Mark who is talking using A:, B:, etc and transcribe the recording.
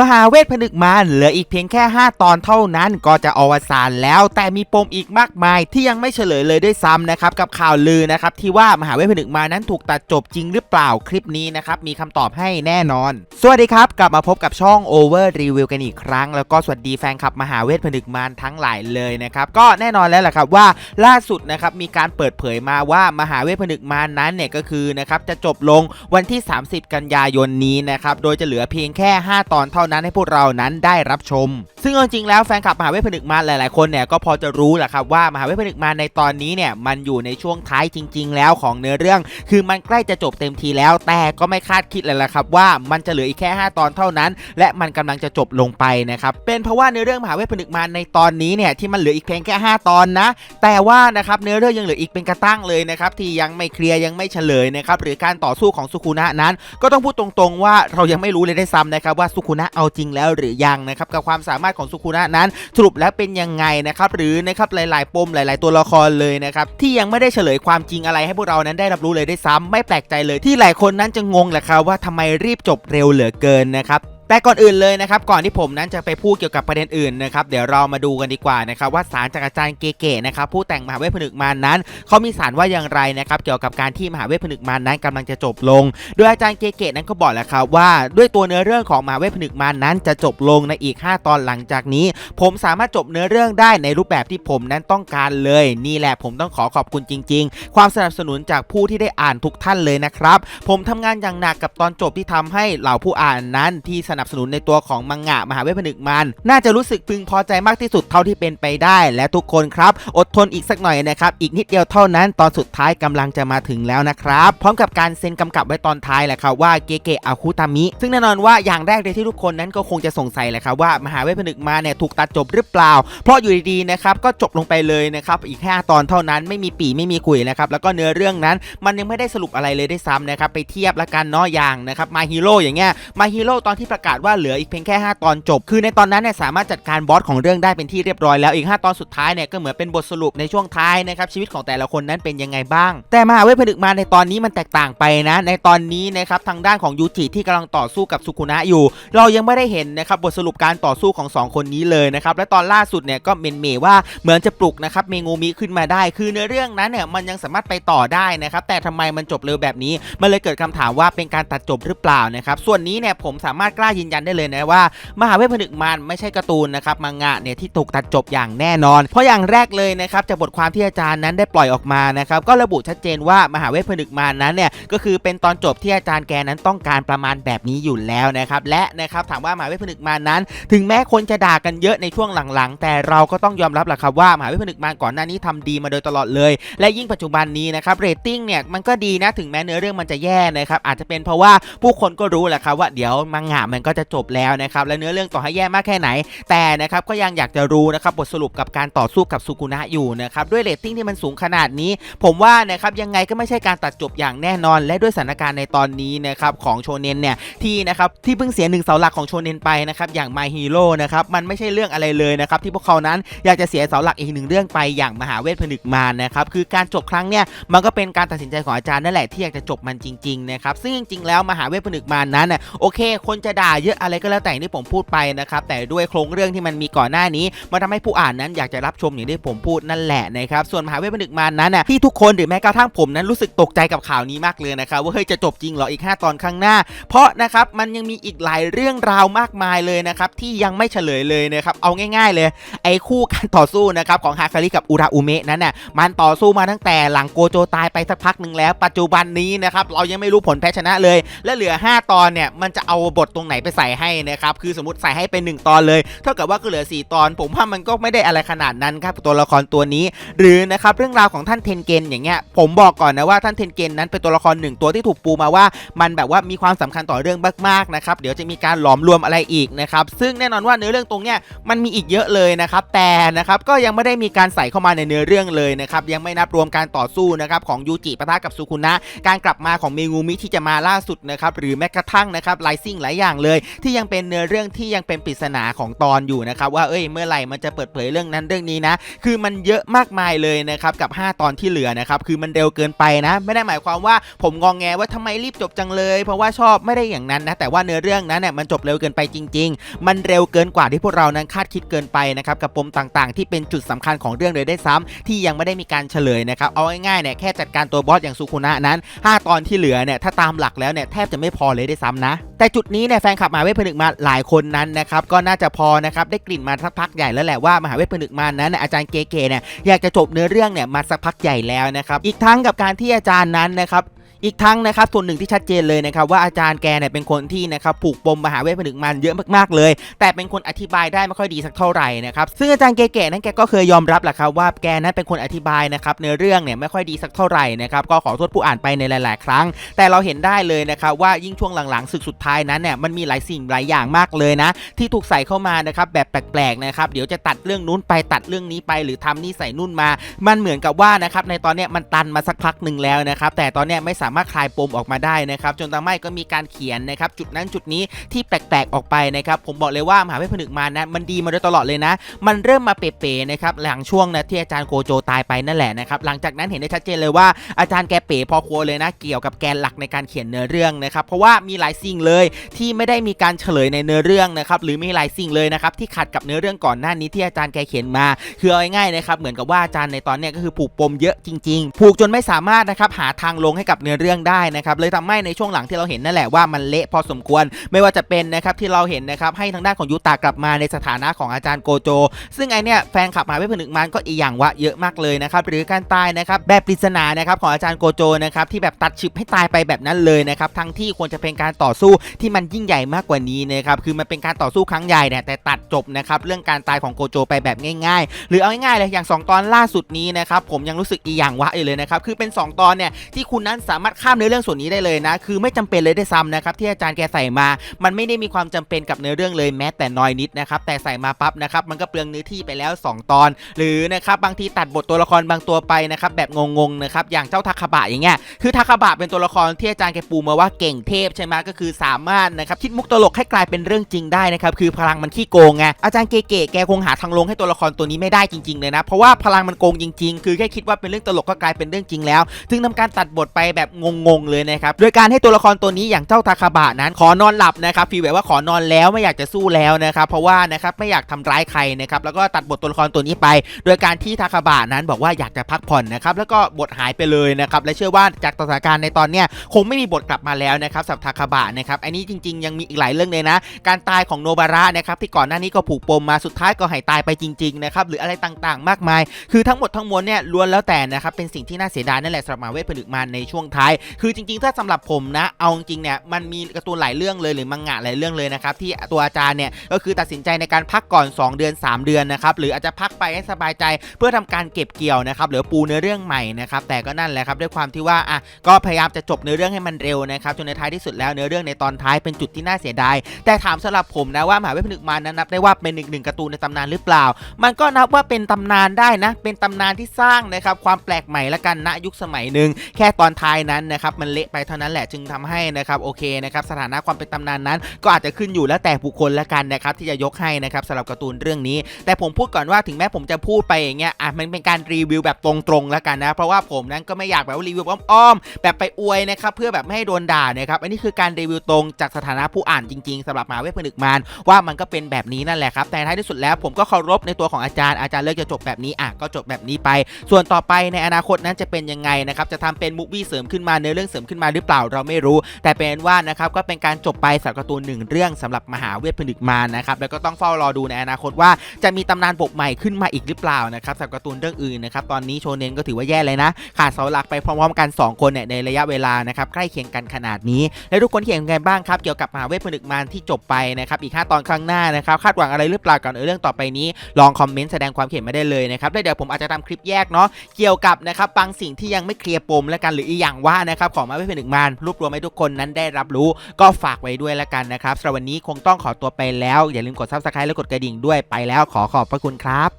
A: มหาเวทผนึกมารเหลืออีกเพียงแค่ 5 ตอนเท่านั้นก็จะอวสานแล้ว แต่มีปมอีกมากมายที่ยังไม่เฉลยเลยด้วยซ้ำนะครับกับข่าวลือนะครับที่ว่ามหาเวทผนึกมานั้นถูกตัดจบจริงหรือเปล่าคลิปนี้นะครับมีคำตอบให้แน่นอน สวัสดีครับ กลับมาพบกับช่อง Over Review กันอีกครั้ง แล้วก็สวัสดีแฟนคลับมหาเวทผนึกมารทั้งหลายเลยนะครับก็แน่นอนแล้วแหละครับว่าล่าสุดนะครับมีการเปิดเผยมาว่ามหาเวทผนึกมานั้นเนี่ยก็คือนะครับจะจบลงวันที่ 30 กันยายนนี้นะครับโดยจะเหลือเพียงแค่ 5 ตอนเท่านั้นให้พวกเรานั้นได้รับชม ซึ่งจริงๆแล้วแฟนคลับมหาเวทผนึกมารหลายๆคนเนี่ยก็พอจะรู้แหละครับว่ามหาเวทผนึกมารในตอนนี้เนี่ยมันอยู่ในช่วงท้ายจริง ๆ แล้วของเนื้อเรื่อง คือมันใกล้จะจบเต็มทีแล้ว แต่ก็ไม่คาดคิดเลยละครับว่ามันจะเหลืออีกแค่ 5 ตอนเท่านั้น และมันกำลังจะจบลงไปนะครับเป็นเพราะว่าเนื้อเรื่องมหาเวทผนึกมารในตอนนี้เนี่ยที่มันเหลืออีกเพียงแค่ 5 ตอนนะ แต่ว่านะครับเนื้อเรื่องยังเหลืออีกเป็นกระตั้งเลยนะครับที่ยังไม่เคลียร์ยังไม่เฉลยนะครับหรือการต่อสู้ของสุคุนะนั้น ก็ต้องพูดตรงๆว่าเรายังไม่รู้เลยได้ซ้ำนะครับว่าสุคุนะเอาจริงแล้วหรือยังนะครับกับความสามารถของสุคุนะนั้นสรุปแล้วเป็นยังไงนะครับหรือนะครับหลาย ๆ ปมหลาย ๆ ตัวละครเลยนะครับที่ยังไม่ได้เฉลยความจริงอะไรให้พวกเรานั้นได้รับรู้เลยได้ซ้ำไม่แปลกใจเลยที่หลายคนนั้นจะงงแหละครับว่าทำไมรีบจบเร็วเหลือเกินนะครับ แต่ก่อนอื่นเลยนะครับก่อนที่ผมนั้นจะไปพูดเกี่ยวกับประเด็นอื่นนะครับเดี๋ยวเรามาดูกันดีกว่านะครับว่าสารจากอาจารย์เก๋ๆนะครับผู้แต่งมหาเวทผนึกมารนั้นเขามีสารว่าอย่างไรนะครับเกี่ยวกับการที่มหาเวทผนึกมารนั้นกำลังจะจบลง โดยอาจารย์เก๋ๆนั้นก็บอกแล้วครับว่าด้วยตัวเนื้อเรื่องของมหาเวทผนึกมารนั้นจะจบลงในอีก 5 ตอนหลังจากนี้ ผมสามารถจบเนื้อเรื่องได้ในรูปแบบที่ผมนั้นต้องการเลย นี่แหละผมต้องขอขอบคุณจริง ๆ ความสนับสนุนจากผู้ที่ได้อ่านทุกท่านเลยนะครับผมทำงานอย่างหนักกับตอนจบที่ทำให้เหล่าผู้อ่านนั้นที่สนับสนุนในตัวของมังงะมหาเวทผนึกมารน่าจะรู้สึกพึงพอใจมากที่สุดเท่าที่เป็นไปได้ และทุกคนครับ อดทนอีกสักหน่อยนะครับ อีกนิดเดียวเท่านั้น ตอนสุดท้ายกำลังจะมาถึงแล้วนะครับ พร้อมกับการเซ็นกำกับไว้ตอนท้ายแหละครับว่าเกเกอาคุตามิ ซึ่งแน่นอนว่าอย่างแรกเลยที่ทุกคนนั้นก็คงจะสงสัยแหละครับว่ามหาเวทผนึกมาเนี่ยถูกตัดจบหรือเปล่า เพราะอยู่ดีๆนะครับก็จบลงไปเลยนะครับอีกแค่ตอนเท่านั้นไม่มีปีไม่มีคุยนะครับแล้วก็เนื้อเรื่องนั้นมันยังไม่ได้สรุปอะไรเลยได้วยซ้ำนะครับไปเทียบละกันเนาะอย่างนะครับมาฮีโร่อย่างเงี้ยมาฮีโร่ตอนที่ประกาศว่าเหลืออีกเพียงแค่ 5 ตอนจบ คือในตอนนั้นเนี่ยสามารถจัดการบอสของเรื่องได้เป็นที่เรียบร้อยแล้วอีก 5 ตอนสุดท้ายเนี่ยก็เหมือนเป็นบทสรุปในช่วงท้ายนะครับชีวิตของแต่ละคนนั้นเป็นยังไงบ้าง แต่มหาเวทผนึกมาในตอนนี้มันแตกต่างไปนะ ในตอนนี้นะครับทางด้านของยูจิที่กำลังต่อสู้กับสุคุนะอยู่ เรายังไม่ได้เห็นนะครับบทสรุปการต่อสู้ของ 2 คนนี้เลยนะครับและตอนล่าสุดเนี่ยก็เมนเมว่าเหมือนจะปลุกนะครับเมงูมิขึ้นมาได้ คือเนื้อเรื่องนั้นเนี่ยมันยังสามารถไปต่อได้นะครับแต่ทำไมมันจบเร็วแบบนี้มันเลยเกิดคำถามว่าเป็นการตัดจบหรือเปล่านะครับส่วนนี้เนี่ยผมสามารถกล้ายืนยันได้เลยนะว่ามหาเวทผนึกมารไม่ใช่การ์ตูนนะครับมังงะเนี่ยที่ถูกตัดจบอย่างแน่นอน เพราะอย่างแรกเลยนะครับจากบทความที่อาจารย์นั้นได้ปล่อยออกมานะครับก็ระบุชัดเจนว่ามหาเวทผนึกมารนั้นเนี่ยก็คือเป็นตอนจบที่อาจารย์แกนั้นต้องการประมาณแบบนี้อยู่แล้วนะครับและนะครับถามว่ามหาเวทผนึกมารนั้น ถึงแม้คนจะด่ากันเยอะในช่วงหลังๆ แต่เราก็ต้องยอมรับแหละครับว่ามหาเวทผนึกมารก่อนหน้านี้ทำดีมาโดยตลอดเลย และยิ่งปัจจุบันนี้นะครับเรตติ้งเนี่ยมันก็ดีนะถึงแม้เนื้อเรื่องมันจะแย่นะครับอาจจะเป็นเพราะว่าผู้คนก็รู้แหละครับว่าเดี๋ยวมังงะมันก็จะจบแล้วนะครับและเนื้อเรื่องต่อให้แย่มากแค่ไหน แต่นะครับก็ยังอยากจะรู้นะครับบทสรุปกับการต่อสู้กับสุกุนะอยู่นะครับด้วยเรตติ้งที่มันสูงขนาดนี้ ผมว่านะครับยังไงก็ไม่ใช่การตัดจบอย่างแน่นอน และด้วยสถานการณ์ในตอนนี้นะครับของโชเนนเนี่ยที่นะครับที่เพิ่งเสียหนึ่งเสาหลักของโชเนนไปนะครับอย่าง My Hero นะครับมันไม่ใช่เรื่องอะไรเลยนะครับที่พวกเขานั้นอยากจะเสียเสาหลักอีกหนึ่งเรื่องไปอย่างมหาเวทผนึกมารนะครับคือการจบครั้งเนี่ยมันก็เป็นการตัดสินใจของอาจารย์นั่นแหละที่อยากจะจบมันจริงๆนะครับซึ่งจริงๆแล้วมหาเวทผนึกมารนั้นนะโอเค คนจะด่าเยอะอะไรก็แล้วแต่ที่ผมพูดไปนะครับแต่ด้วยโครงเรื่องที่มันมีก่อนหน้านี้มันทำให้ผู้อ่านนั้นอยากจะรับชมอย่างที่ผมพูดนั่นแหละนะครับส่วนมหาเวทผนึกมานั้นน่ะที่ทุกคนหรือแม้กระทั่งผมนั้นรู้สึกตกใจกับข่าวนี้มากเลยนะครับว่าเฮ้ยจะจบจริงเหรออีก 5 ตอนข้างหน้า เพราะนะครับมันยังมีอีกหลายเรื่องราวมากมายเลยนะครับที่ยังไม่เฉลยเลยนะครับเอาง่ายๆเลยไอ้คู่การต่อสู้นะครับของฮาคาริกับอุราอุเมะนั้นน่ะมันต่อสู้มาตั้งแต่หลังโกโจตายไปสักพักหนึ่งแล้ว ปัจจุบันนี้นะครับเรายังไม่รู้ผลแพ้ชนะเลย และเหลือ 5 ตอนเนี่ยมันจะเอาบทตรงไหนไปใส่ให้นะครับคือสมมติใส่ให้เป็น 1 ตอนเลย เท่ากับว่าก็เหลือ 4 ตอน ผมว่ามันก็ไม่ได้อะไรขนาดนั้นครับตัวละครตัวนี้ หรือนะครับเรื่องราวของท่านเทนเกนอย่างเงี้ยผมบอกก่อนนะว่าท่านเทนเกนนั้นเป็นตัวละครหนึ่งตัวที่ถูกปูมาว่า มันแบบว่ามีความสำคัญต่อเรื่องมากๆนะครับเดี๋ยวจะมีการหลอมรวมอะไรอีกนะครับซึ่งแน่นอนว่าเนื้อเรื่องตรงเนี้ยมันมีอีกเยอะเลยนะครับแต่นะครับก็ยังไม่ได้มีการใส่เข้ามาในเนื้อเรื่องเลยนะครับยังไม่นับรวมการต่อสู้นะครับของยูจิปะทะกับสุคุนะการกลับมาของเมงูมิที่จะมาล่าสุดนะครับหรือแม้กระทั่งนะครับไลซิ่งหลายอย่างเลยเลย ที่ยังเป็นเนื้อเรื่องที่ยังเป็นปริศนาของตอนอยู่นะครับว่าเอ้ยเมื่อไหร่มันจะเปิดเผยเรื่องนั้นเรื่องนี้นะ คือมันเยอะมากมายเลยนะครับกับ 5 ตอนที่เหลือนะครับคือมันเร็วเกินไปนะ ไม่ได้หมายความว่าผมงองแงว่าทำไมรีบจบจังเลย เพราะว่าชอบไม่ได้อย่างนั้นนะแต่ว่าเนื้อเรื่องนั้นเนี่ยมันจบเร็วเกินไปจริง ๆ มันเร็วเกินกว่าที่พวกเรานั้นคาดคิดเกินไปนะครับกับปมต่างๆ ที่เป็นจุดสำคัญของเรื่องเลยได้ซ้ำที่ยังไม่ได้มีการเฉลยนะครับเอาง่ายๆเนี่ยแค่จัดการตัวบอสอย่างสุคุนะนั้น 5 ตอนที่เหลือเนี่ยถ้าตามหลักแล้วเนี่ยแทบจะไม่พอเลยได้ซ้ำนะ แต่จุดนี้เนี่ยแฟนคลับมหาเวทผนึกมาหลายคนนั้นนะครับก็น่าจะพอนะครับได้กลิ่นมาสักพักใหญ่แล้วแหละว่ามหาเวทผนึกมานั้นอาจารย์เก๋ๆเนี่ยอยากจะจบเนื้อเรื่องเนี่ยมาสักพักใหญ่แล้วนะครับอีกทั้งกับการที่อาจารย์นั้นนะครับ อีกทั้งนะครับส่วนหนึ่งที่ชัดเจนเลยนะครับว่าอาจารย์แกเนี่ยเป็นคนที่นะครับผูกปมมหาเวทผนึกมันเยอะมากๆเลย แต่เป็นคนอธิบายได้ไม่ค่อยดีสักเท่าไหร่นะครับซึ่งอาจารย์เก๋ๆนั้นแกก็เคยยอมรับแหละครับว่าแกนั้นเป็นคนอธิบายนะครับเนื้อเรื่องเนี่ยไม่ค่อยดีสักเท่าไหร่นะครับก็ขอโทษผู้อ่านไปในหลาย ๆ ครั้ง แต่เราเห็นได้เลยนะครับว่ายิ่งช่วงหลังๆศึกสุดท้ายนั้นเนี่ยมันมีหลายสิ่งหลายอย่างมากเลยนะ ที่ถูกใส่เข้ามานะครับแบบแปลกๆนะครับเดี๋ยวจะตัดเรื่องนู้นไปตัดเรื่องนี้ไป หรือทำนี่ใส่นู่นมา มันเหมือนกับว่านะครับในตอนเนี้ยมันตันมาสักพักหนึ่งแล้วนะครับแต่ตอนเนี้ยไม่สามารถคลายปมออกมาได้นะครับจนทำให้ก็มีการเขียนนะครับจุดนั้นจุดนี้ที่แปลกๆออกไปนะครับผมบอกเลยว่ามหาเวทผนึกมานะมันดีมาโดยตลอดเลยนะ มันเริ่มมาเป๋ๆนะครับหลังช่วงนะที่อาจารย์โกโจตายไปนั่นแหละนะครับหลังจากนั้นเห็นได้ชัดเจนเลยว่าอาจารย์แกเป๋พอครัวเลยนะเกี่ยวกับแกนหลักในการเขียนเนื้อเรื่องนะครับเพราะว่ามีหลายสิ่งเลยที่ไม่ได้มีการเฉลยในเนื้อเรื่องนะครับหรือมีหลายสิ่งเลยนะครับที่ขัดกับเนื้อเรื่องก่อนหน้านี้ที่อาจารย์แกเขียนมา คือเอาง่ายๆนะครับเหมือนกับว่าอาจารย์ในตอนเนี้ยก็คือผูกปมเยอะจริง ๆ ผูกจนไม่สามารถนะครับหาทางลงให้กับเนื้อเรื่องได้นะครับเลยทำให้ในช่วงหลังที่เราเห็นนั่นแหละว่ามันเละพอสมควร ไม่ว่าจะเป็นนะครับที่เราเห็นนะครับให้ทางด้านของยูตากลับมาในสถานะของอาจารย์โกโจ ซึ่งไอเนี้ยแฟนคลับมาเวทผนึกมันก็อีกอย่างว่าเยอะมากเลยนะครับหรือการตายนะครับแบบปริศนานะครับของอาจารย์โกโจนะครับที่แบบตัดฉึบให้ตายไปแบบนั้นเลยนะครับทั้งที่ควรจะเป็นการต่อสู้ที่มันยิ่งใหญ่มากกว่านี้นะครับคือมันเป็นการต่อสู้ครั้งใหญ่เนี่ยแต่ตัดจบนะครับเรื่องการตายของโกโจไปแบบง่าย ๆ หรือเอาง่ายๆเลยอย่าง 2 ตอนล่าสุดนี้นะครับผมยังรู้สึกอีกอย่างว่าอยู่เลยนะครับคือเป็น 2 ตอนเนี่ยที่คุณนั้นสามารถข้ามเนื้อเรื่องส่วนนี้ได้เลยนะ คือไม่จำเป็นเลยได้ซ้ำนะครับที่อาจารย์แกใส่มา มันไม่ได้มีความจำเป็นกับเนื้อเรื่องเลยแม้แต่น้อยนิดนะครับแต่ใส่มาปั๊บนะครับมันก็เปลืองเนื้อที่ไปแล้ว 2 ตอน หรือนะครับบางทีตัดบทตัวละครบางตัวไปนะครับแบบงงๆนะครับอย่างเจ้าทาคาบะอย่างเงี้ยคือทาคาบะเป็นตัวละครที่อาจารย์แกปูมาว่าเก่งเทพใช่ไหมก็คือสามารถนะครับคิดมุกตลกให้กลายเป็นเรื่องจริงได้นะครับคือพลังมันขี้โกงไงอาจารย์เก๋ๆแกคงหาทางลงให้ตัวละครตัวนี้ไม่ได้จริงๆเลยนะเพราะว่าพลังมันโกงจริง ๆ คือแค่คิดว่าเป็นเรื่องตลกก็กลายเป็นเรื่องจริงแล้วจึงทำการตัดบทไปแบบงงๆเลยนะครับโดยการให้ตัวละครตัวนี้อย่างเจ้าทาคาบะนั้น ขอนอนหลับนะครับฟีลแบบว่าขอนอนแล้วไม่อยากจะสู้แล้วนะครับเพราะว่านะครับไม่อยากทำร้ายใครนะครับแล้วก็ตัดบทตัวละครตัวนี้ไป โดยการที่ทาคาบะนั้นบอกว่าอยากจะพักผ่อนนะครับแล้วก็บทหายไปเลยนะครับและเชื่อว่าจากสถานการณ์ในตอนเนี้ยคงไม่มีบทกลับมาแล้วนะครับสำหรับทาคาบะนะครับอันนี้จริง ๆ ยังมีอีกหลายเรื่องเลยนะ การตายของโนบาระนะครับที่ก่อนหน้านี้ก็ผูกปมมาสุดท้ายก็หายตายไปจริงๆนะครับหรืออะไรต่างๆ มากมาย คือทั้งหมดทั้งมวลเนี่ยล้วนแล้วแต่นะครับเป็นสิ่งที่น่าเสียดายนั่นแหละสำหรับมาเวทผนึกมาในช่วงท้ายคือจริงๆ ถ้าสำหรับผมนะ เอาจริงเนี่ยมันมีการ์ตูนหลายเรื่องเลยหรือมังงะหลายเรื่องเลยนะครับที่ตัวอาจารย์เนี่ยก็คือตัดสินใจในการพักก่อน 2 เดือน 3 เดือนนะครับหรืออาจจะพักไปให้สบายใจเพื่อทำการเก็บเกี่ยวนะครับหรือปูเนื้อเรื่องใหม่นะครับแต่ก็นั่นแหละครับด้วยความที่ว่าอะก็พยายามจะจบเนื้อเรื่องให้มันเร็วนะครับจนในท้ายที่สุดแล้วเนื้อเรื่องในตอนท้ายเป็นจุดที่น่าเสียดายแต่ถามสำหรับผมนะว่ามหาเวทผนึกมานั้นนับได้ว่าเป็นหนึ่งหนึ่งการ์ตูนในตำนานหรือเปล่า มันก็นับว่าเป็นตำนานได้นะ เป็นตำนานที่สร้างนะครับความแปลกใหม่ละกันณยุคสมัยหนึ่งแค่ตอนท้ายนั้นนะครับมันเละไปเท่านั้นแหละจึงทำให้นะครับโอเคนะครับสถานะความเป็นตำนานนั้น ก็อาจจะขึ้นอยู่แล้วแต่บุคคลละกันนะครับที่จะยกให้นะครับสำหรับการ์ตูนเรื่องนี้ แต่ผมพูดก่อนว่าถึงแม้ผมจะพูดไปอย่างเงี้ยอะมันเป็นการรีวิวแบบตรงๆแล้วกันนะเพราะว่าผมนั้นก็ไม่อยากแบบว่ารีวิวอ้อมๆแบบไปอวยนะครับเพื่อแบบไม่ให้โดนด่านะครับอันนี้คือการรีวิวตรงจากสถานะผู้อ่านจริง ๆสำหรับมาเวทผนึกมารว่ามันก็เป็นแบบนี้นั่นแหละครับแต่ท้ายที่สุดแล้วผมก็เคารพในตัวของอาจารย์อาจารย์เลือกจะจบแบบนี้อะก็จบแบบนี้ไป ส่วนต่อไปในอนาคตนั้นจะเป็นยังไงนะครับจะทำเป็นมูฟวี่เสริมขึ้นึ้นมาเนื้อเรื่องเสริมขึ้นมาหรือเปล่าเราไม่รู้ แต่เป็นว่านะครับก็เป็นการจบไปสำหรับการ์ตูนหนึ่งเรื่องสำหรับมหาเวทผนึกมารนะครับแล้วก็ต้องเฝ้ารอดูในอนาคตว่าจะมีตำนานบทใหม่ขึ้นมาอีกหรือเปล่านะครับสำหรับการ์ตูนเรื่องอื่นนะครับตอนนี้โชเนนก็ถือว่าแย่เลยนะ ขาดเสาหลักไปพร้อมๆกันสองคนเนี่ยในระยะเวลานะครับใกล้เคียงกันขนาดนี้ แล้วทุกคนเห็นยังไงบ้างครับเกี่ยวกับมหาเวทผนึกมารที่จบไปนะครับอีก 5 ตอนข้างหน้านะครับคาดหวังอะไรหรือเปล่ากับเรื่องต่อไปนี้ ลองคอมเมนต์แสดงความเห็นมาได้เลยนะครับแล้วเดี๋ยวผมอาจจะทำคลิปแยกเนาะเกี่ยวกับนะครับบางสิ่งที่ยังไม่เคลียร์ปมแล้วกันหรืออีกอย่างวว่านะครับของมาเวทผนึกมารรวบรวมให้ทุกคนนั้นได้รับรู้ ก็ฝากไว้ด้วยแล้วกันนะครับสำหรับวันนี้คงต้องขอตัวไปแล้ว อย่าลืมกดซับสไครต์และกดกระดิ่งด้วยไปแล้วขอขอบพระคุณครับ